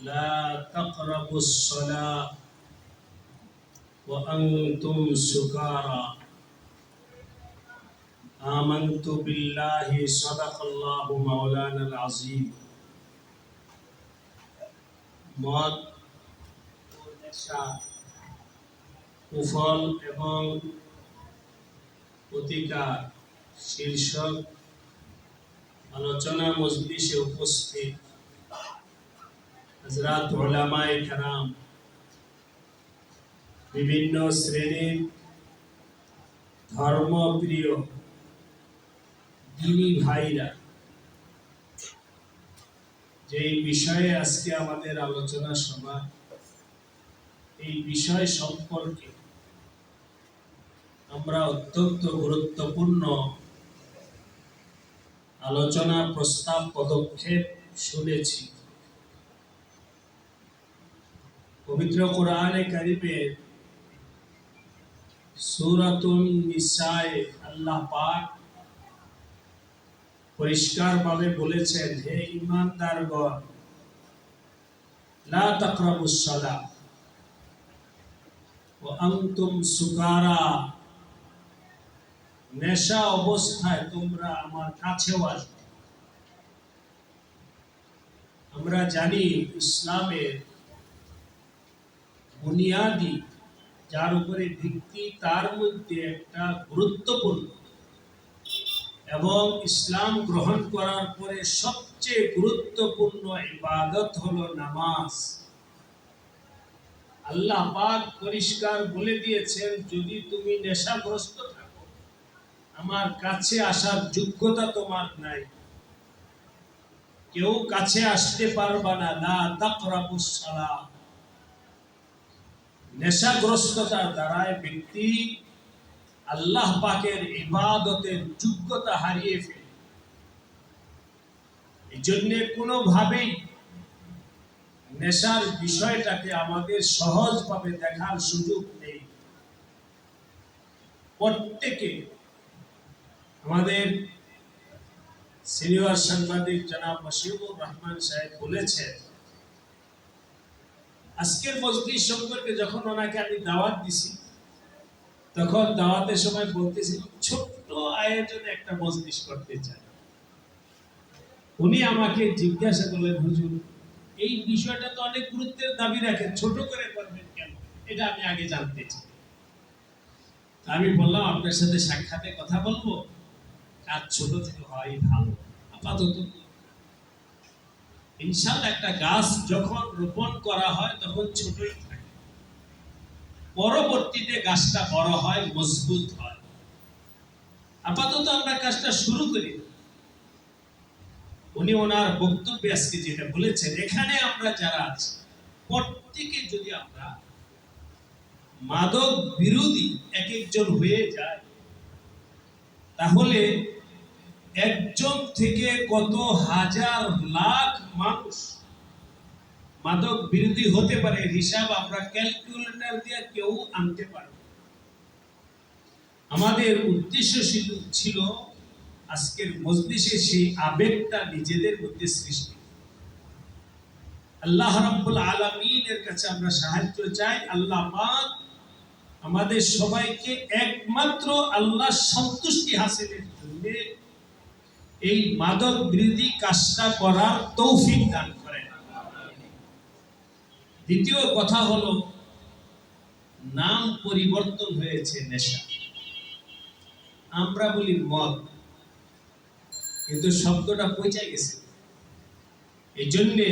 لا تقربوا الصلاة وأنتم سكارى آمنت بالله صدق الله مولانا العظيم মদ ও নেশা কুফল এবং প্রতিকার শীর্ষক আলোচনা মজলিসে উপস্থিত হজরত ওলামায়ে কারাম, বিভিন্ন শ্রেণির ধর্মপ্রিয় দিনী ভাইরা, যেই বিষয়ে আজকে আমাদের আলোচনা সভা, এই বিষয় সম্পর্কে আমরা অত্যন্ত গুরুত্বপূর্ণ আলোচনা প্রস্তাব পদক্ষেপ শুনেছি। পবিত্র কোরআনে কারিমের সূরাতুন নিসায়ে আল্লাহ পাক পরিষ্কারভাবে বলেছেন, হে ঈমানদারগণ, লা তাকরাবুস সালাহ ওয়া আনতুম সুকারা। নেশা অবস্থায় তোমরা আমার কাছেও আসবে। আমরা জানি ইসলামের বুনিয়াদি, যার উপরে ভিত্তি তার মধ্যে একটা গুরুত্বপূর্ণ। এবং ইসলাম গ্রহণ করার পরে সবচেয়ে গুরুত্বপূর্ণ ইবাদত হলো নামাজ। আল্লাহ পাক পরিষ্কার বলে দিয়েছেন, যদি তুমি নেশাগ্রস্ত থাকো, আমার কাছে আসার যোগ্যতা তোমার নাই। কেউ কাছে আসতে পারবা না। না তাকরাবুস সালাহ নেশাগ্রস্ততার দ্বারায় ব্যক্তি আল্লাহ পাকের ইবাদতের যোগ্যতা হারিয়ে ফেলে। এই জন্যে কোনোভাবেই নেশার বিষয়টাকে আমাদের সহজভাবে দেখার সুযোগ নেই। প্রত্যেকে আমাদের সিনিয়র সাংবাদিক জনাব মশিউর রহমান সাহেব বলেছেন আজকের মজলিস সম্পর্কে যখন ওনাকে আমি দাওয়াত দিছি, তখন দাওয়াতের সময় বলতেছি ছোট্ট আয়োজনে একটা মজলিস করতে চাই। উনি আমাকে জিজ্ঞাসা করলেন, হুজুর, এই বিষয়টা তো অনেক গুরুত্বের দাবি রাখে, ছোট করে করবেন কেন? এটা আমি আগে জানতে চাই। আমি বললাম, আপনার সাথে সাক্ষাতে কথা বলব? কাজ ছোট থেকে হয় ভালো। আপাতত ইনশাল্লাহ একটা গাছ যখন রোপণ করা হয়, তখন ছোটই থাকে। পরবর্তীতে গাছটা বড় হয়, মজবুত হয়। আপাতত আমরা কাজটা শুরু করি। উনি ওনার বক্তব্যে আজকে যেটা বলেছেন, এখানে আমরা যারা আছি, প্রত্যেকে যদি আমরা মাদক বিরোধী এক একজন হয়ে যায় তাহলে একজন থেকে কত হাজার লাখ মানুষ মাদক বিরোধী হতে পারে, হিসাব আমরা ক্যালকুলেটর দিয়ে কেউ আনতে পারবে আমাদের উদ্দেশ্য ছিল আজকের মজলিসে সেই আবেগটা নিজেদের মধ্যে সৃষ্টি। আল্লাহ রাব্বুল আলামিনের কাছে আমরা সাহায্য চাই। আল্লাহ পাক আমাদের সবাইকে একমাত্র আল্লাহ সন্তুষ্টি হাসিলের জন্য এই মাদক বিরোধী কাজটা করার তৌফিক দান করেন। দ্বিতীয় কথা হলো, নাম পরিবর্তন হয়েছে নেশা। আমরা বলি মদ, কিন্তু শব্দটা পৌঁছে গেছে। এই জন্যে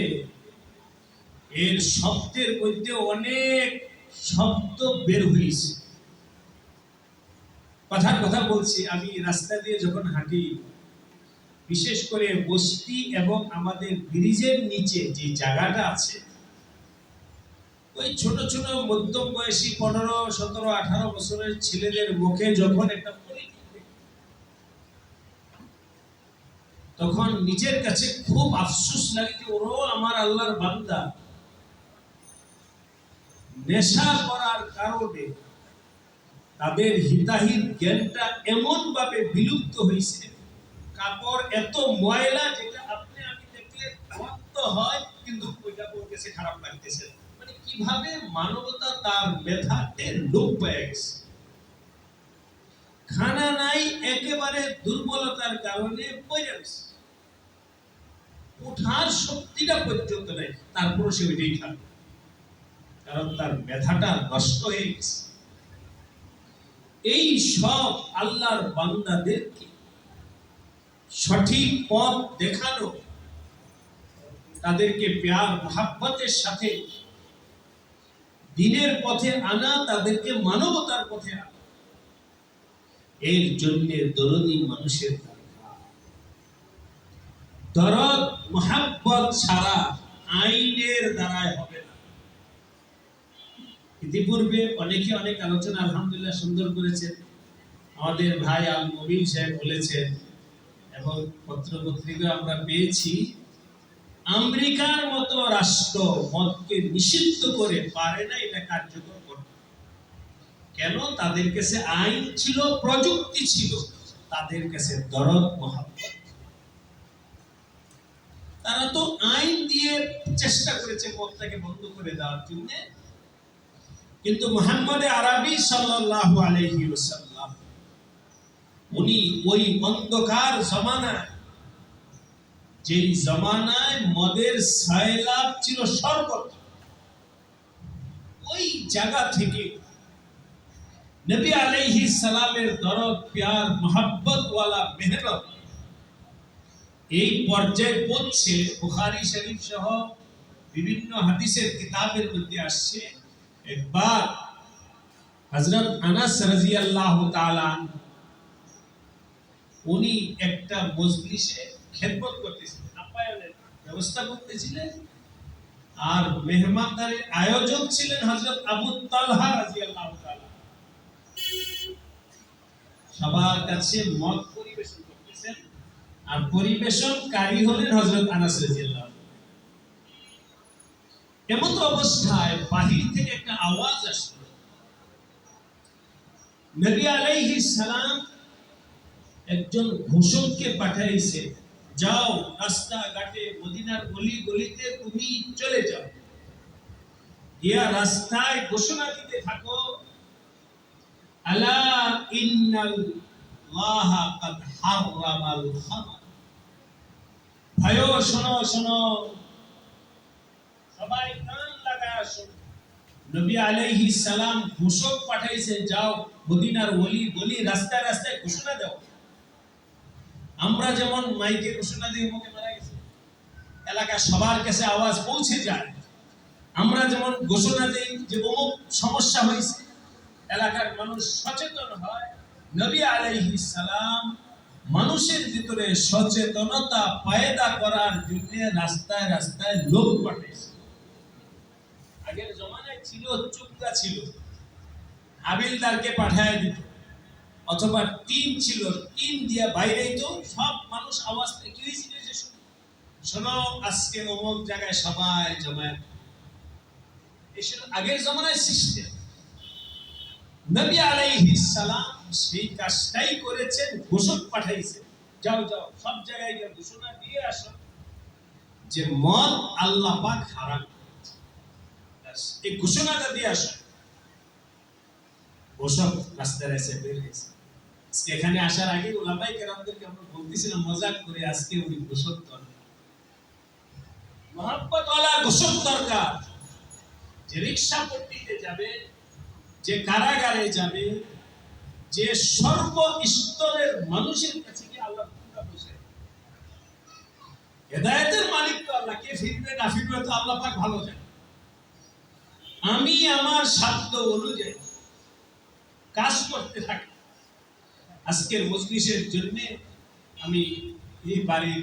এর শব্দের মধ্যে অনেক শব্দ বের হয়েছে। কথার কথা বলছি, আমি রাস্তা দিয়ে যখন হাঁটি বিশেষ করে বস্তি এবং আমাদের ব্রিজের নিচে যে জায়গাটা আছে, ওই ছোট ছোট মধ্যম বয়সী পনেরো, সতেরো, আঠারো বছরের ছেলেদের মুখে যখন একটা তখন নিজের কাছে খুব আফসোস লাগে যে, ওরাও আমার আল্লাহর বান্দা। নেশা করার কারণে তাদের হিতাহিত জ্ঞানটা এমন ভাবে বিলুপ্ত হয়েছে কাপড় এত ময়লা যেটা আপনি, আমি দেখলে রক্ত হয়, কিন্তু খারাপ লাগতেছে। মানে কীভাবে মানবতা তার পেয়ে গেছে। খানা নাই, একেবারে দুর্বলতার কারণে শক্তিটা পর্যন্ত নাই, তারপরে সে ওইটাই খাবে। কারণ তার মেধাটা নষ্ট হয়ে গেছে। এই সব আল্লাহর বান্দাদেরকে সঠিক পথ দেখানো, তাদেরকে প্যার, মহাব্বতের সাথে দিনের পথে আনা, তাদেরকে মানবতার পথে আনা। এর জন্য দরদি মানুষের দরদ, মহাব্বত ছাড়া আইনের দ্বারায় হবে না। ইতিপূর্বে অনেকে অনেক আলোচনা, আলহামদুলিল্লাহ, সুন্দর করেছেন। আমাদের ভাই আল মবিন সাহেব বলেছেন এবং পত্র পত্রিকা আমরা পেয়েছি, আমেরিকার মতো রাষ্ট্র মদকে নিষিদ্ধ করে পারে না, এটা কার্যকর করতে কেন? তাদের কাছে আইন ছিল, প্রযুক্তি ছিল, তাদের কাছে দরদ, মহাব্বত। তারা তো আইন দিয়ে চেষ্টা করেছে মদটাকে বন্ধ করে দেওয়ার জন্য। কিন্তু মোহাম্মদ আরবি সাল্লাল্লাহু আলাইহি উনি ওই অন্ধকার জমানায়, যেই জমানায় মদের সায়লাভ ছিল সর্বত্র ওই জায়গা থেকে নবী আলাইহি সালামের দরদ, প্যার, মোহাব্বত ওয়ালা মেহনত, এই পর্যায়ে পৌঁছে বুখারী শরীফ সহ বিভিন্ন হাদিসের কিতাবের মধ্যে আসছে, একবার হযরত আনাস রাদিয়াল্লাহু তাআলা উনি একটা মজলিসে খেদমত করতেছিলেন, আপ্যায়নের ব্যবস্থা করতেছিলেন। আর মেহমানদারের আয়োজক ছিলেন হযরত আবু তালহা রাদিয়াল্লাহু তাআলা। সবার কাছে মত পরিবেশন করতেছেন আর পরিবেশনকারী হলেন হযরত আনাস রাদিয়াল্লাহু এমন তো অবস্থায় বাহির থেকে একটা আওয়াজ আসলো। নবী আলাইহিস সালাম একজন ঘোষককে পাঠাইছে, যাও রাস্তা ঘাটে মদিনার গলি গলিতে তুমি চলে যাও। গিয়া রাস্তায় ঘোষণা দিতে থাকো, আলা ইন্নাল লাহ কাদ হারামাল খামার ভাইও, শোনো শোনো। সবাই কান লাগায় শোনো নবী আলাইহিস সালাম ঘোষক পাঠাইছে, যাও মদিনার গলি গলি রাস্তায় রাস্তায় ঘোষণা দাও। আমরা যেমন মাইকে ঘোষণা দিয়ে মুখে মারা গেছে এলাকা সবার কাছে আওয়াজ পৌঁছে যায়। আমরা যেমন ঘোষণা দিই যে অমুক সমস্যা হয়েছে, এলাকার মানুষ সচেতন হয়, নবী আলাইহি সালাম মানুষের ভিতরে সচেতনতা পায়দা করার জন্য রাস্তায় রাস্তায় লোক পাঠিয়েছে আগের জমানায় ছিল চুক্তা ছিল। হাবিলদারকে পাঠায় দিত। অথবা টিম ছিল টিম দিয়ে বাইরেই তো সব মানুষ আওয়াজ কি হয়েছিল যে শোনো, আজকে অমুক জায়গায় সবাই জমায়েত। এসব আগের জমানায় সিস্টেম নবী আলাইহিস সালাম সেই কাজটাই করেছেন ঘোষক পাঠাইছেন। যাও যাও সব জায়গায় গিয়ে ঘোষণা দিয়ে আসো যে মদ আল্লাহ পাক হারাম এই ঘোষণাটা দিয়ে আসো। ঘোষক রাস্তায় এসে বের হয়েছে। এখানে আসার আগে ওলামাই কেরামদেরকে আমরা বলতেছিলাম, মজাক করে আজকে উনি ঘোষক দরকার মহাব্বত ওয়ালা ঘোষক দরকার। যে রিক্সা পট্টিতে যাবে, যে কারাগারে যাবে, যে সর্ব স্তরের মানুষের কাছে গিয়ে আল্লাহ পুরা বসে। হেদায়েতের মালিক তো আল্লাহ, কে ফিরবে না ফিরবে তো আল্লাহ পাক ভালো জানে। আমি আমার সাধ্য অনুযায়ী কাজ করতে থাকি। আজকের মজলিসের জন্য আমি এই বাড়ির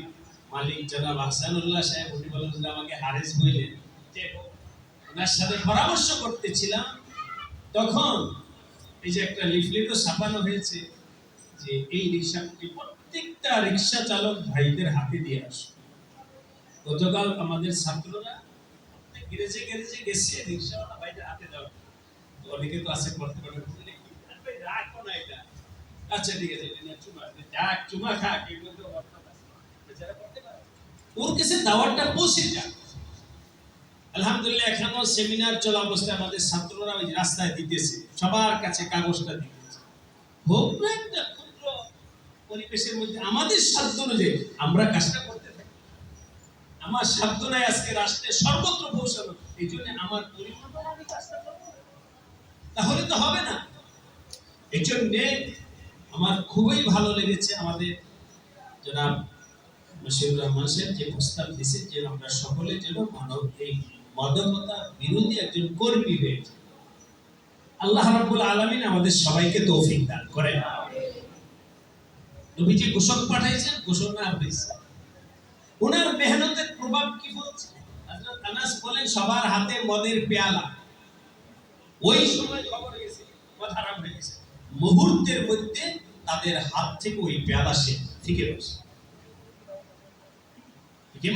মালিক জনাব হাসানুল্লাহ সাহেব, উনি বলেন আমাকে হারেস বইলেন। ওনার সাথে পরামর্শ করতেছিলাম। তখন এই যে একটা লিফলেটও ছাপানো হয়েছে যে এই রিক্সাটি প্রত্যেকটা রিক্সা চালক ভাইদের হাতে দিয়ে আসো। গতকাল আমাদের ছাত্ররা গ্যারেজে গ্যারেজে গেছে, রিক্সাওয়ালা ভাইদের হাতে দাও তো অনেকে তো আছে করতে পারে বলে কি, আরে ভাই রাখো না এটা আচ্ছা ঠিক আছে চুমা। যাক চুমা খাক এগুলো তো। ওর কাছে দাওয়াতটা পৌঁছে যাক। আলহামদুলিল্লাহ, এখনও সেমিনার চলা অবস্থায় আমাদের ছাত্ররা ওই রাস্তায় দিতেছে। সবার কাছে কাগজটা দিতেছে। হোক না একটা ক্ষুদ্র পরিবেশের মধ্যে, আমাদের সাধ্য অনুযায়ী আমরা কাজটা করতে থাকি। আমার সাধ্য নাই আজকে রাষ্ট্রে সর্বত্র পৌঁছানো। এই জন্য আমার পরিমাণ আমি কাজটা করব। তাহলে তো হবে না। এই জন্যে আমার খুবই ভালো লেগেছে আমাদের জনাব মশিউর রহমান সাহেব যে প্রস্তাব দিয়েছে যে আমরা সকলে যেন মানব, এই মাদকতা বিরোধী একজন কর্মী হয়েছে আল্লাহ রাব্বুল আলামিন আমাদের সবাইকে তৌফিক দান করেন। নবী যে ঘোষক পাঠাইছেন ঘোষণা হয়েছে। ওনার মেহনতের প্রভাব কি বলছে? হযরত আনাস বলেন, সবার হাতে মদের পেয়ালা। ওই সময় খবর গেছে হয়ে গেছে। মুহূর্তের মধ্যে তাদের হাত থেকে ওই পেয়ালা সে থেকে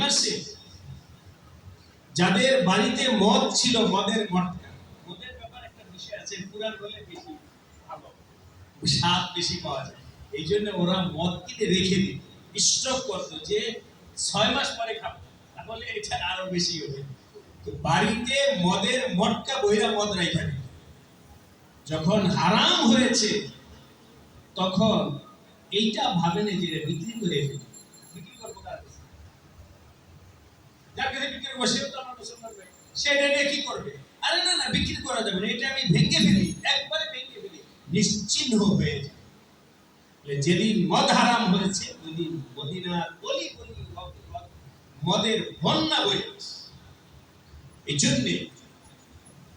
মারছে? যাদের বাড়িতে মদ ছিল, মদের মটকা মদের ব্যাপার একটা বিষয় আছে পুরান হলে বেশি ভালো। স্বাদ বেশি পাওয়া যায়। এই জন্য ওরা মদ কিনে রেখে দিত। স্টক করতো যে ছয় মাস পরে খাব, তাহলে এটা আরও বেশি হবে। তো বাড়িতে মদের মটকা বইরা মদ দিত। যখন হারাম হয়েছে তখন এইটা ভাবেন যে বিক্রি করে ফেলি বিক্রি করব নিয়ে কি করবে? আরে না না, বিক্রি করা যাবে না, এটা আমি ভেঙে ফেলি, একবারে ভেঙে ফেলি, নিশ্চিহ্ন হয়ে যেদিন মদ হারাম হয়েছে ওই দিন মদিনার ভক্ত ভক্ত, মদের বন্যা বয়ে এই জন্যে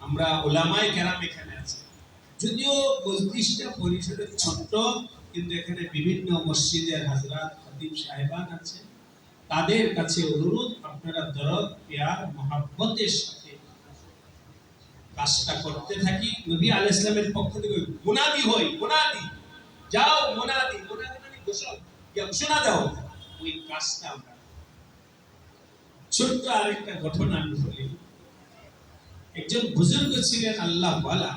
আমরা ওলামায় কেরাম এখানে যদিও বত্রিশটা পরিসরের ছোট্ট, কিন্তু এখানে বিভিন্ন মসজিদের হাজরাত খতিব সাহেবান আছে। তাদের কাছে অনুরোধ, আপনারা দরদ, পেয়ার, মহাব্বতের সাথে কাজটা করতে থাকি। নবী আল ইসলামের পক্ষ থেকে মুনাদি হই, মুনাদি। যাও, মুনাদি মুনাদি মানে ইয়া ঘোষণা দাও, ওই কাজটা আমরা ছোট্ট আরেকটা ঘটনা আমি বলি। একজন বুজুর্গ ছিলেন আল্লাহ ওয়ালা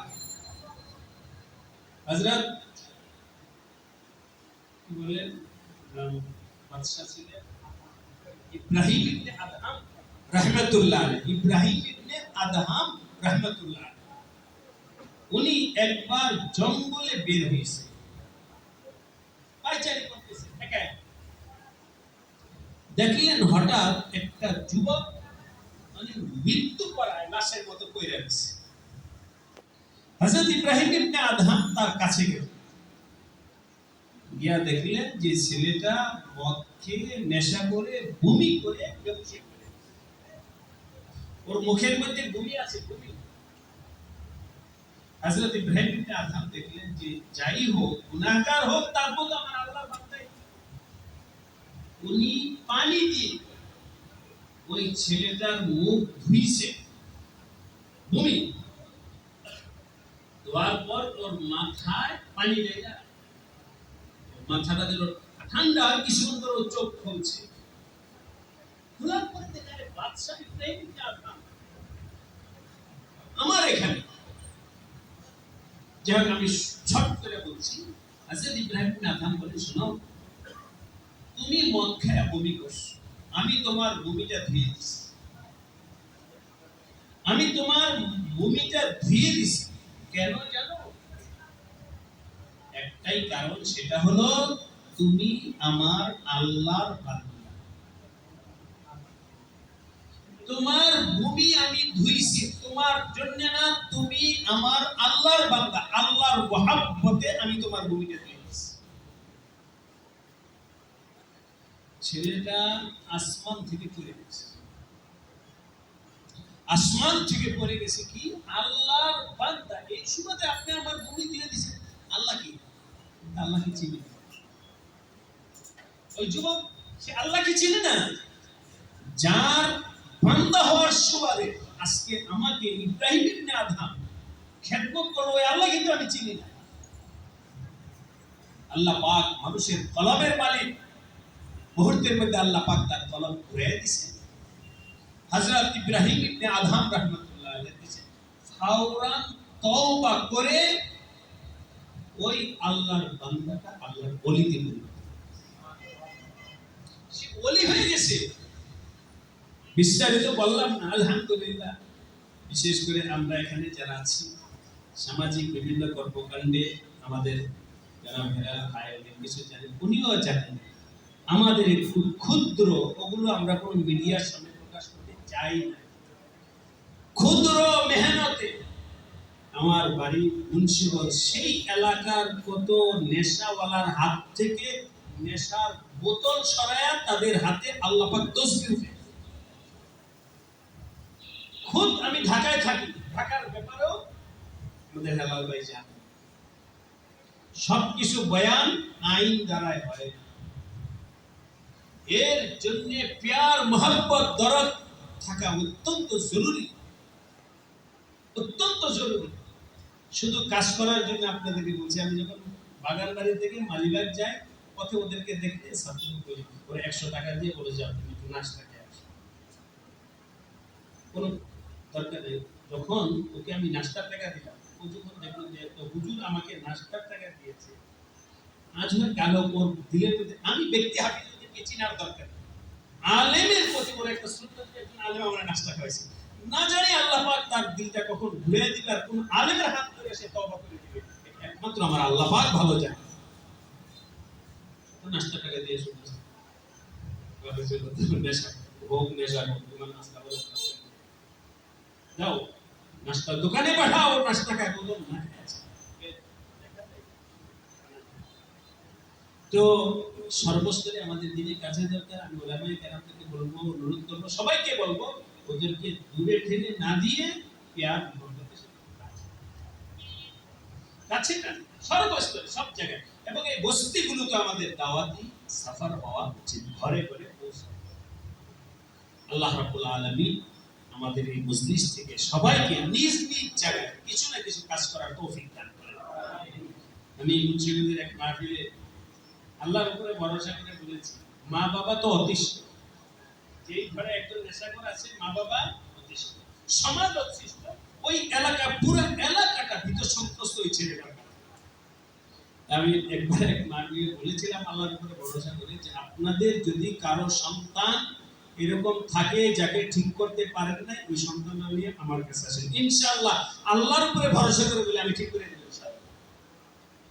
জঙ্গলে বের। দেখলেন হঠাৎ একটা যুবক মানে মৃত্যু করায় লাশের মতো কইরা গেছে হযরত ইব্রাহিম ইবনে আদহাম তার কাছে গেল। গিয়া দেখলেন যে ছেলেটা মদ খেয়ে নেশা করে, বমি করে ওর মুখের মধ্যে বমি আছে, বমি। হযরত ইব্রাহিম ইবনে আদহাম দেখলেন যে যাই হোক, গুনাহগার হোক, তারপর তো আমার আল্লাহ বান্দাই। উনি পানি দিয়ে ওই ছেলেটার মুখ ধুইছে। বমি। পর ওর মাথায় পানি লেগে মাথাটা ঠান্ডা পর ওর চোখ খুলছে। পরে দেখা যায় বাদশাহ আমার এখানে। যাই হোক, আমি ছট করে বলছি ইব্রাহিম বলে শোনো, তুমি মদ খায় বমি আমি তোমার বমিটা ধুয়ে দিছি। আমি তোমার বমিটা ধুয়ে দিছি। কেন জানো? একটাই কারণ, সেটা হলো তুমি আমার আল্লাহর বান্দা। তোমার ভূমি আমি ধুইছি, তোমার জন্য না তুমি আমার আল্লাহর বান্দা, আল্লাহর মহাব্বতে আমি তোমার ভূমিটা ধুইছি। ছেলেটা আসমান থেকে পড়ে গেছে। আসমান থেকে পড়ে গেছে কি? আল্লাহর বান্দা। এই সুবাদে আপনি আমার ভূমি দিয়ে দিয়েছেন। আল্লাহ কি? আল্লাহকে চিনি? না। ওই যুবক, সে চিনে না? যার বান্দা হওয়ার সুবাদে আজকে আল্লাহকে ইব্রাহিম ইবনে আদহাম খেদমত ওই আল্লাহ কিন্তু আমি চিনি না। আল্লাহ পাক মানুষের কলমের মালিক। মুহূর্তের মধ্যে আল্লাহ পাক তার কলম ঘুরে দিছে হযরত ইব্রাহিম ইবনে আদহাম রাহমাতুল্লাহ ফাওরান তওবা করে ওই আল্লাহর বান্দাটা আল্লাহর ওলিতে পরিণত সে ওলি হয়ে গেছে। বিস্তারিত বললাম না, আলহামদুলিল্লাহ। বিশেষ করে আমরা এখানে যারা আছি, সামাজিক বিভিন্ন কর্মকাণ্ডে আমাদের যারা ভাই অনেক কিছু জানেন, উনিও জানেন, আমাদের খুব ক্ষুদ্র, ওগুলো আমরা কোনো মিডিয়ার সামনে চাই না। ক্ষুদ্র মেহনতে আমার বাড়ি মুন্সিগঞ্জ, সেই এলাকার কত নেশাওয়ালার হাত থেকে নেশার বোতল সরায়া তাদের হাতে আল্লাহ পাক তসবিহ উঠে খুদ আমি ঢাকায় থাকি, ঢাকার ব্যাপারেও আমাদের হেলাল ভাই সবকিছু বয়ান আইন দ্বারাই হয় এর জন্য প্যার মোহাম্মত দরদ থাকা অত্যন্ত জরুরি। অত্যন্ত জরুরি। শুধু কাজ করার জন্য আপনাদেরকে বলছি, আমি যখন বাগান বাড়ি থেকে মালিবাগ যাই, পথে ওদেরকে দেখতে সাবস্ক্রাইব করি একশো টাকা দিয়ে বলে যাও, তুমি একটু নাস্তা খেয়ে আসো। কোনো দরকার নেই। যখন ওকে আমি নাস্তার টাকা দিলাম, ও যখন দেখল যে হুজুর আমাকে নাস্তার টাকা দিয়েছে, আজ কালো ওর দিলের আমি ব্যক্তি ওদেরকে চিনার দরকার। আলেমের প্রতি ওর একটা শ্রদ্ধা একজন আলেম আমরা নাস্তা খাওয়াইছে। না জানি আল্লাহ পাক তার দিলটা কখন ঘুরে দিবে আর কোন আলেমের হাত ধরে সে তওবা করে দিবে। একমাত্র আমার আল্লাহ পাক ভালো জানে। নাস্তা টাকা দিয়ে শুনে নেশা ভোগ, নেশা তোমার নাস্তা বলে যাও নাস্তার দোকানে পাঠাও নাস্তা তো সর্বস্তরে আমাদের দিনে কাছে দরকার। আমি ওলামাই কেরাম থেকে বলব, অনুরোধ করব, সবাইকে বলব, ওদেরকে দূরে ঠেলে না দিয়ে পেয়ার কাছে। সর্বস্তরে, সব জায়গায়। এবং এই বস্তিগুলোকে আমাদের দাওয়াতি, সাফার হওয়া উচিত। ঘরে আল্লাহ রাব্বুল আলামিন আমাদের এই মজলিস থেকে সবাইকে নিজ নিজ জায়গায় কিছু না কিছু কাজ করার তৌফিক দান আমি মুন্সিগঞ্জের এক মাহফিলে আল্লাহর উপরে ভরসা করে বলেছি, মা বাবা তো অতিষ্ঠ। যেই ঘরে একজন আছে, মা বাবা অতিষ্ঠ। সমাজ অতিষ্ঠ, ওই এলাকা, পুরো এলাকাটা সন্ত্রস্ত আমি একবার এক বলেছিলাম, আল্লাহর উপরে ভরসা করে যে আপনাদের যদি কারও সন্তান এরকম থাকে যাকে ঠিক করতে পারেন না ওই সন্তান নিয়ে আমার কাছে আসেন। ইনশাআল্লাহ, আল্লাহর উপরে ভরসা করে বলে আমি ঠিক করে ইনশাআল্লাহ।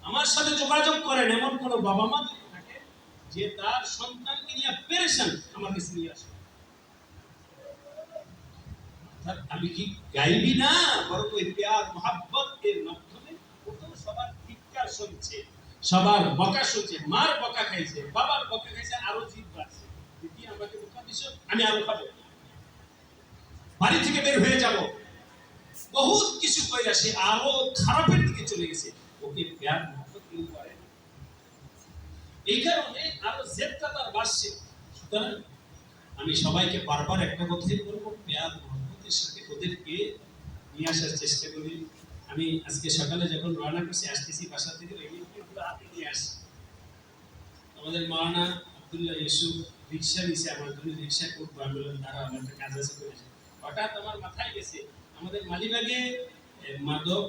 আমার সাথে যোগাযোগ করেন এমন কোন বাবা মা যদি থাকে, যে তার সন্তানকে নিয়ে পেরেশান আমার কাছে নিয়ে আসে। আমি কি গাইবি না? বরং ওই প্যার মোহাব্বত এর মাধ্যমে ও সবার ধিক্কার শুনছে, সবার বকা শুনছে, মার বকা খাইছে, বাবার বকা খাইছে, আরও জিদ বাড়ছে। দিদি আমাকে বকা দিছো আমি আরও খাব বাড়ি থেকে বের হয়ে যাব। বহুত কিছু কইরা সে আরও খারাপের দিকে চলে গেছে। ওকে প্যার মোহাব্বত কেউ করে এই কারণে আরও জেদটা তার বাড়ছে। সুতরাং আমি সবাইকে বারবার একটা কথাই বলব, প্যার মোহাম্মতের সাথে ওদেরকে নিয়ে আসার চেষ্টা করি। আমি আজকে সকালে যখন রওনা করছি আসতেছি বাসা থেকে পুরো হাতে নিয়ে আসি। আমাদের মাওলানা আব্দুল্লাহ ইউসুফ রিক্সা নিছে, আমার জন্য রিক্সা করব আমি দাঁড়া আমার একটা কাজ আছে করে আসি। হঠাৎ আমার মাথায় গেছে, আমাদের মালিবাগে মাদক,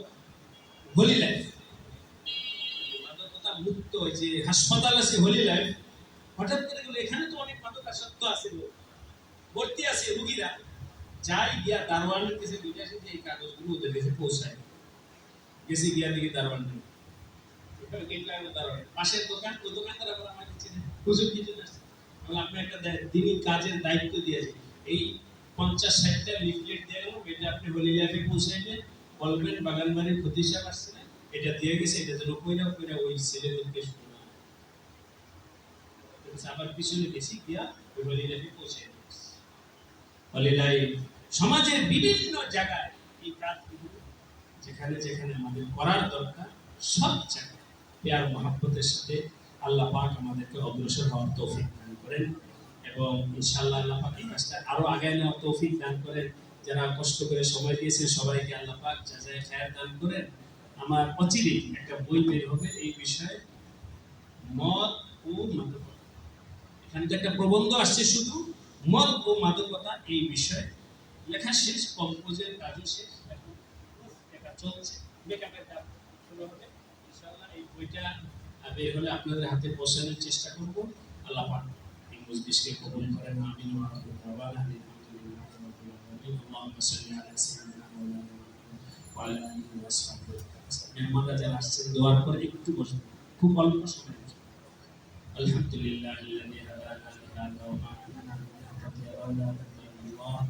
হোলি লাইফ। যে হাসপাতাল আছে লাইফ হঠাৎ করে গেলো এখানে তো অনেক ভর্তি আছে রুগীরা। যাই গিয়া দারোয়ানের কাছে দুইটা আসে যে এই কাগজগুলো ওদের কাছে পৌঁছায়। গিয়া দারোয়ান। পাশের দোকান ও দোকানদার হুজুর, কি জন্য আসছে আমি আপনি একটা দিনই কাজের দায়িত্ব দিয়েছে এই পঞ্চাশ ষাটটা লিফলেট গেল এটা আপনি হোলি লাইফে পৌঁছাইবেন বলবেন বাগান বাড়ির ক্ষতি আসছে না? এটা দিয়ে গেছে এটা যেন কইরা কইরা ওই ছেলেদেরকে শোনা আবার পিছনে গেছি গিয়া ওই হোলি লাইফে পৌঁছে সমাজের বিভিন্ন জায়গায় এই কাজগুলো যেখানে যেখানে আমাদের করার দরকার সব জায়গায় সাথে আল্লাহ পাক আমাদেরকে অগ্রসর হওয়ার তৌফিক দান করেন এবং ইনশাআল্লাহ আল্লাহ পাক এই কাজটা আরও আগে নেওয়ার তৌফিক দান করেন যারা কষ্ট করে সময় দিয়েছে সবাইকে আল্লাহ পাক যাচাই খায়ের দান করেন আমার অচিরেই একটা বই বের হবে এই বিষয়ে। মদ ও মাদকতা। এখানে তো একটা প্রবন্ধ আসছে শুধু। মদ ও মাদকতা এই বিষয়ে। লেখা শেষ, কম্পোজের কাজও শেষ। এটা চলছে। আপনাদের হাতে পৌঁছানোর চেষ্টা করব। আল্লাহ মেম্বার কাছে আসছে দেওয়ার পরে একটু বসে খুব অল্প সময় আলহামদুলিল্লাহ